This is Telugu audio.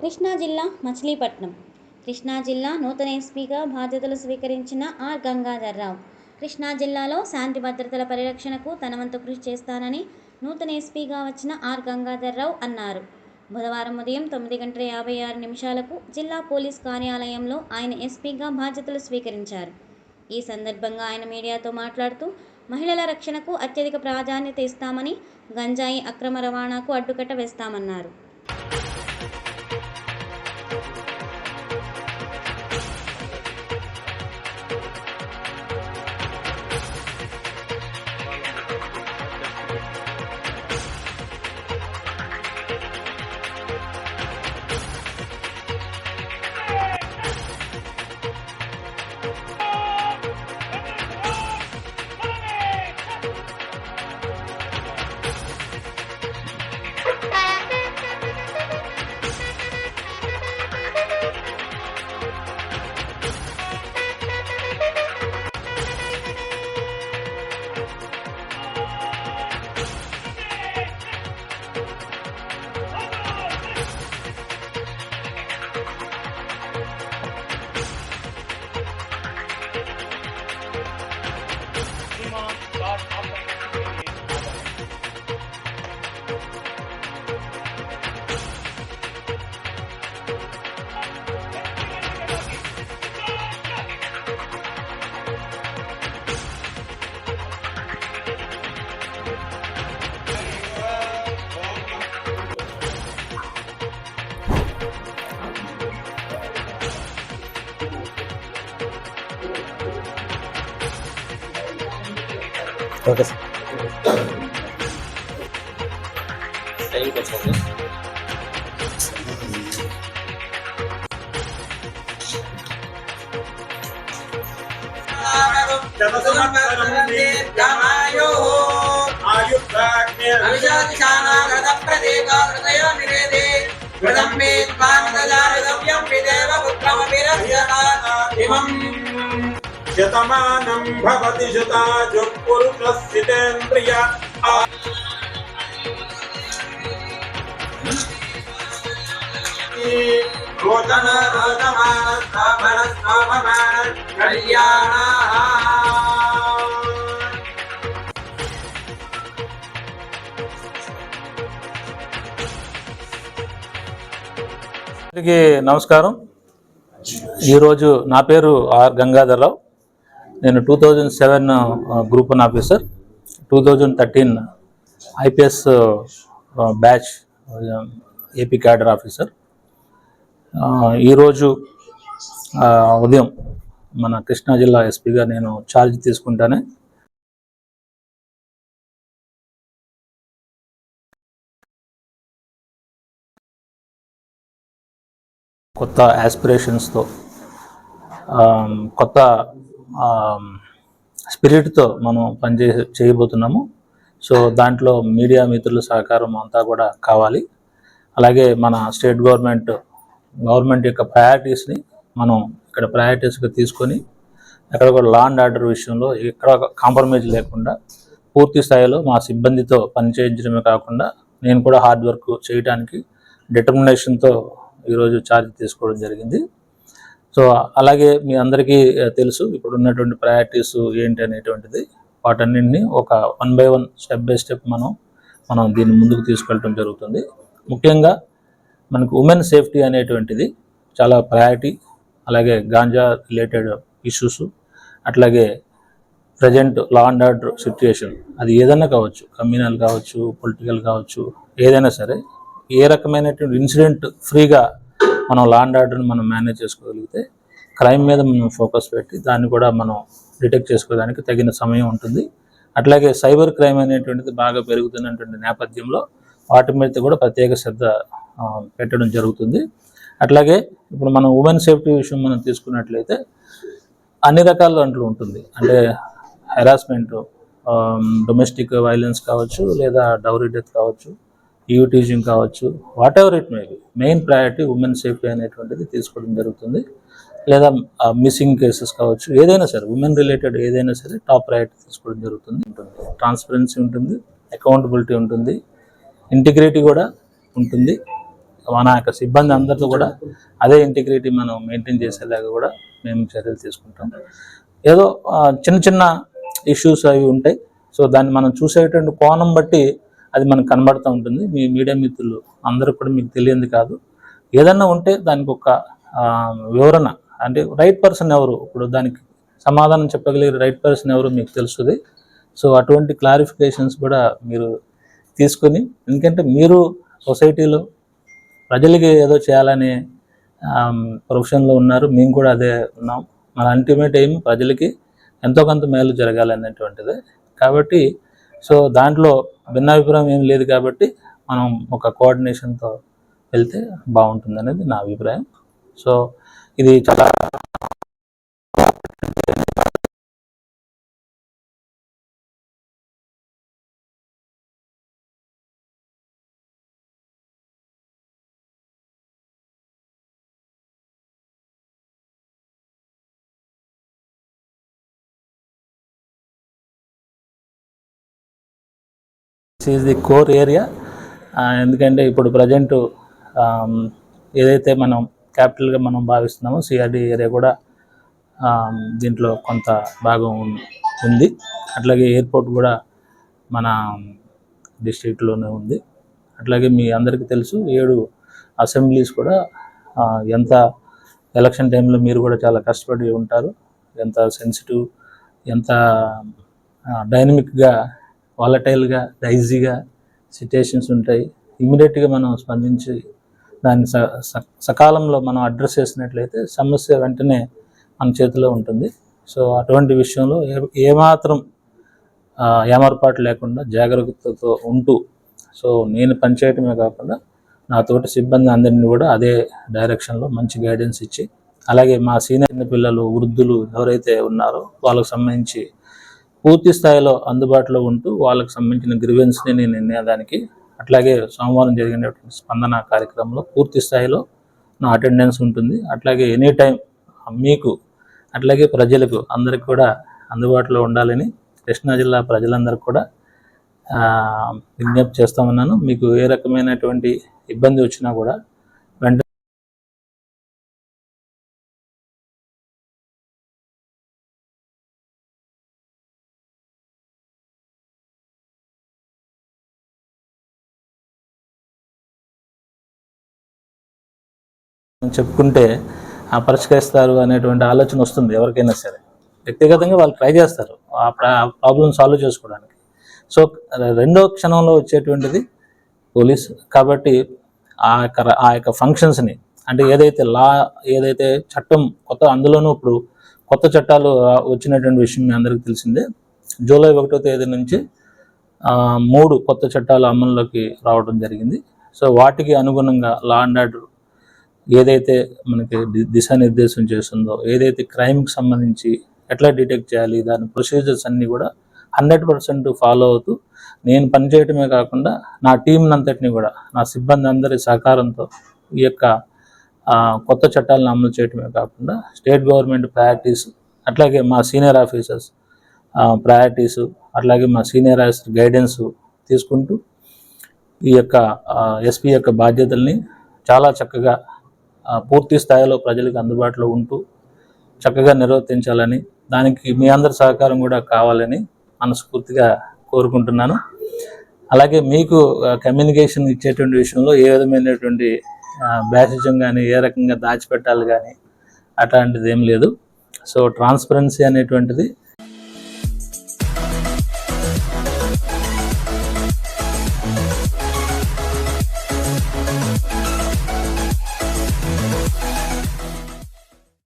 కృష్ణా జిల్లా మచిలీపట్నం. కృష్ణా జిల్లా నూతన ఎస్పీగా బాధ్యతలు స్వీకరించిన ఆర్ గంగాధర్రావు. కృష్ణా జిల్లాలో శాంతి భద్రతల పరిరక్షణకు తన వంతు కృషి చేస్తానని నూతన ఎస్పీగా వచ్చిన ఆర్ గంగాధర్రావు అన్నారు. బుధవారం ఉదయం తొమ్మిది గంటల యాభై ఆరు నిమిషాలకు జిల్లా పోలీస్ కార్యాలయంలో ఆయన ఎస్పీగా బాధ్యతలు స్వీకరించారు. ఈ సందర్భంగా ఆయన మీడియాతో మాట్లాడుతూ మహిళల రక్షణకు అత్యధిక ప్రాధాన్యత ఇస్తామని గంజాయి అక్రమ రవాణాకు అడ్డుకట్ట వేస్తామన్నారు. ఓకే సార్ శతమానం భవతి శతాజు పురుషస్థితేంద్రియ రోదన రోదమాన స్థాపన స్థాపమాన కళ్యాణ నమస్కారం. ఈరోజు నా పేరు ఆర్ గంగాధర్రావు. నేను two thousand seven group one officer. Two thousand thirteen IPS batch AP cadre officer. ఈరోజు ఉదయం మన కృష్ణా జిల్లా ఎస్పీగా నేను ఛార్జ్ తీసుకుంటానే. కొత్త యాస్పిరేషన్స్తో కొత్త స్పిరిట్తో మనం పనిచే చేయబోతున్నాము. సో దాంట్లో మీడియా మిత్రుల సహకారం అంతా కూడా కావాలి. అలాగే మన స్టేట్ గవర్నమెంట్ గవర్నమెంట్ యొక్క ప్రయారిటీస్ని మనం ఇక్కడ ప్రయారిటీస్గా తీసుకొని ఎక్కడ కూడా లా అండ్ ఆర్డర్ విషయంలో ఎక్కడ కాంప్రమైజ్ లేకుండా పూర్తి స్థాయిలో మా సిబ్బందితో పనిచేయించడమే కాకుండా నేను కూడా హార్డ్ వర్క్ చేయడానికి డిటర్మినేషన్తో ఈరోజు ఛార్జ్ తీసుకోవడం జరిగింది. సో అలాగే మీ అందరికీ తెలుసు ఇప్పుడు ఉన్నటువంటి ప్రయారిటీస్ ఏంటి అనేటువంటిది. వాటన్నింటినీ ఒక one by one step by step మనం మనం దీన్ని ముందుకు తీసుకెళ్ళటం జరుగుతుంది. ముఖ్యంగా మనకు ఉమెన్ సేఫ్టీ అనేటువంటిది చాలా ప్రయారిటీ అలాగే గాంజా రిలేటెడ్ ఇష్యూస్ అట్లాగే present law and order situation అది ఏదైనా కావచ్చు కమ్యూనల్ కావచ్చు పొలిటికల్ కావచ్చు ఏదైనా సరే ఏ రకమైనటువంటి ఇన్సిడెంట్ ఫ్రీగా మనం లా అండ్ ఆర్డర్ని మనం మేనేజ్ చేసుకోగలిగితే క్రైమ్ మీద మనం ఫోకస్ పెట్టి దాన్ని కూడా మనం డిటెక్ట్ చేసుకోవడానికి తగిన సమయం ఉంటుంది. అట్లాగే సైబర్ క్రైమ్ అనేటువంటిది బాగా పెరుగుతున్నటువంటి నేపథ్యంలో వాటి మీద కూడా ప్రత్యేక శ్రద్ధ పెట్టడం జరుగుతుంది. అట్లాగే ఇప్పుడు మనం ఉమెన్ సేఫ్టీ విషయం మనం తీసుకున్నట్లయితే అన్ని రకాల దాంట్లో ఉంటుంది. అంటే హెరాస్మెంట్ డొమెస్టిక్ వైలెన్స్ కావచ్చు లేదా డౌరీ డెత్ కావచ్చు. యూ టీచింగ్ కావచ్చు whatever it may be main priority women safety అనేటువంటిది తీసుకోవడం జరుగుతుంది. లేదా మిస్సింగ్ కేసెస్ కావచ్చు ఏదైనా సరే ఉమెన్ రిలేటెడ్ ఏదైనా సరే టాప్ ప్రయారిటీ తీసుకోవడం జరుగుతుంది. ఉంటుంది ట్రాన్స్పరెన్సీ ఉంటుంది అకౌంటబిలిటీ ఉంటుంది ఇంటిగ్రిటీ కూడా ఉంటుంది. మన యొక్క సిబ్బంది అందరితో కూడా అదే ఇంటిగ్రిటీ మనం మెయింటైన్ చేసేలాగా కూడా మేము చర్యలు తీసుకుంటాం. ఏదో చిన్న చిన్న ఇష్యూస్ అవి ఉంటాయి. సో దాన్ని మనం చూసేటువంటి కోణం బట్టి అది మనకు కనబడుతూ ఉంటుంది. మీ మీడియా మిత్రులు అందరూ కూడా మీకు తెలియంది కాదు. ఏదన్నా ఉంటే దానికి ఒక వివరణ. అంటే రైట్ పర్సన్ ఎవరు? ఇప్పుడు దానికి సమాధానం చెప్పగలిగే రైట్ పర్సన్ ఎవరు మీకు తెలుస్తుంది. సో అటువంటి క్లారిఫికేషన్స్ కూడా మీరు తీసుకొని ఎందుకంటే మీరు సొసైటీలో ప్రజలకి ఏదో చేయాలనే ప్రొఫెషన్లో ఉన్నారు. మేము కూడా అదే ఉన్నాం. మన అల్టిమేట్ ఎయిమ్ ప్రజలకి ఎంతో కొంత మేలు జరగాలనేటువంటిది. కాబట్టి సో దాంట్లో భిన్నాభిప్రాయం ఏం లేదు కాబట్టి మనం ఒక కోఆర్డినేషన్తో వెళ్తే బాగుంటుంది అనేది నా అభిప్రాయం. సో ఇది చాలా ఈజ్ ది కోర్ ఏరియా ఎందుకంటే ఇప్పుడు ప్రజెంట్ um, ఏదైతే మనం క్యాపిటల్గా మనం భావిస్తున్నామో సిఆర్డి ఏరియా కూడా um, దీంట్లో కొంత భాగం ఉం- ఉంది. అట్లాగే ఎయిర్పోర్ట్ కూడా మన um, డిస్ట్రిక్ట్లోనే ఉంది. అట్లాగే మీ అందరికీ తెలుసు ఏడు అసెంబ్లీస్ కూడా ఎంత ఎలక్షన్ టైంలో మీరు కూడా చాలా కష్టపడి ఉంటారు. ఎంత సెన్సిటివ్ ఎంత డైనమిక్గా వాలటైల్గా డైజీగా సిచ్యుయేషన్స్ ఉంటాయి. ఇమీడియట్గా మనం స్పందించి దాన్ని స స- సకాలంలో మనం అడ్రస్ చేసినట్లయితే సమస్య వెంటనే మన చేతిలో ఉంటుంది. సో అటువంటి విషయంలో ఏ ఏమాత్రం ఏమర్పాటు ఏమరపాటు లేకుండా జాగ్రత్తతో ఉంటూ సో నేను పనిచేయటమే కాకుండా నాతోటి సిబ్బంది అందరినీ కూడా అదే డైరెక్షన్లో మంచి గైడెన్స్ ఇచ్చి అలాగే మా సీనియర్ పిల్లలు వృద్ధులు ఎవరైతే ఉన్నారో వాళ్ళకు సంబంధించి పూర్తి స్థాయిలో అందుబాటులో ఉంటూ వాళ్ళకి సంబంధించిన గ్రివెన్స్ని నేను వినేదానికి అట్లాగే సోమవారం జరిగినటువంటి స్పందన కార్యక్రమంలో పూర్తి స్థాయిలో నా అటెండెన్స్ ఉంటుంది. అట్లాగే ఎనీ టైం మీకు అట్లాగే ప్రజలకు అందరికి కూడా అందుబాటులో ఉండాలని కృష్ణా జిల్లా ప్రజలందరికీ కూడా విజ్ఞప్తి చేస్తామన్నాను మీకు ఏ రకమైనటువంటి ఇబ్బంది వచ్చినా కూడా చెప్పుకుంటే ఆ పరిష్కరిస్తారు అనేటువంటి ఆలోచన వస్తుంది ఎవరికైనా సరే. వ్యక్తిగతంగా వాళ్ళు ట్రై చేస్తారు ఆ ప్రాబ్లం సాల్వ్ చేసుకోవడానికి. సో రెండో క్షణంలో వచ్చేటువంటిది పోలీస్. కాబట్టి ఆ యొక్క ఆ యొక్క ఫంక్షన్స్ని అంటే ఏదైతే లా ఏదైతే చట్టం కొత్త అందులోనూ ఇప్పుడు కొత్త చట్టాలు వచ్చినటువంటి విషయం మీ అందరికీ తెలిసిందే. జూలై ఒకటో తేదీ నుంచి మూడు కొత్త చట్టాలు అమల్లోకి రావడం జరిగింది. సో వాటికి అనుగుణంగా లా అండ్ ఆర్డర్ ఏదైతే మనకి దిశానిర్దేశం చేస్తుందో ఏదైతే క్రైమ్కి సంబంధించి ఎట్లా డిటెక్ట్ చేయాలి దాని ప్రొసీజర్స్ అన్నీ కూడా హండ్రెడ్ పర్సెంట్ ఫాలో అవుతూ నేను పనిచేయటమే కాకుండా నా టీంనంతటిని కూడా నా సిబ్బంది అందరి సహకారంతో ఈ యొక్క కొత్త చట్టాలను అమలు చేయటమే కాకుండా స్టేట్ గవర్నమెంట్ ప్రయారిటీస్ అట్లాగే మా సీనియర్ ఆఫీసర్స్ ప్రయారిటీస్ అట్లాగే మా సీనియర్ ఆఫీసర్ గైడెన్స్ తీసుకుంటూ ఈ యొక్క ఎస్పీ యొక్క బాధ్యతల్ని చాలా చక్కగా పూర్తి స్థాయిలో ప్రజలకు అందుబాటులో ఉంటూ చక్కగా నిర్వర్తించాలని దానికి మీ అందరి సహకారం కూడా కావాలని మనస్ఫూర్తిగా కోరుకుంటున్నాను. అలాగే మీకు కమ్యూనికేషన్ ఇచ్చేటువంటి విషయంలో ఏ విధమైనటువంటి బ్యాసిజం కానీ ఏ రకంగా దాచిపెట్టాలి కానీ అట్లాంటిది ఏం లేదు. సో ట్రాన్స్పరెన్సీ అనేటువంటిది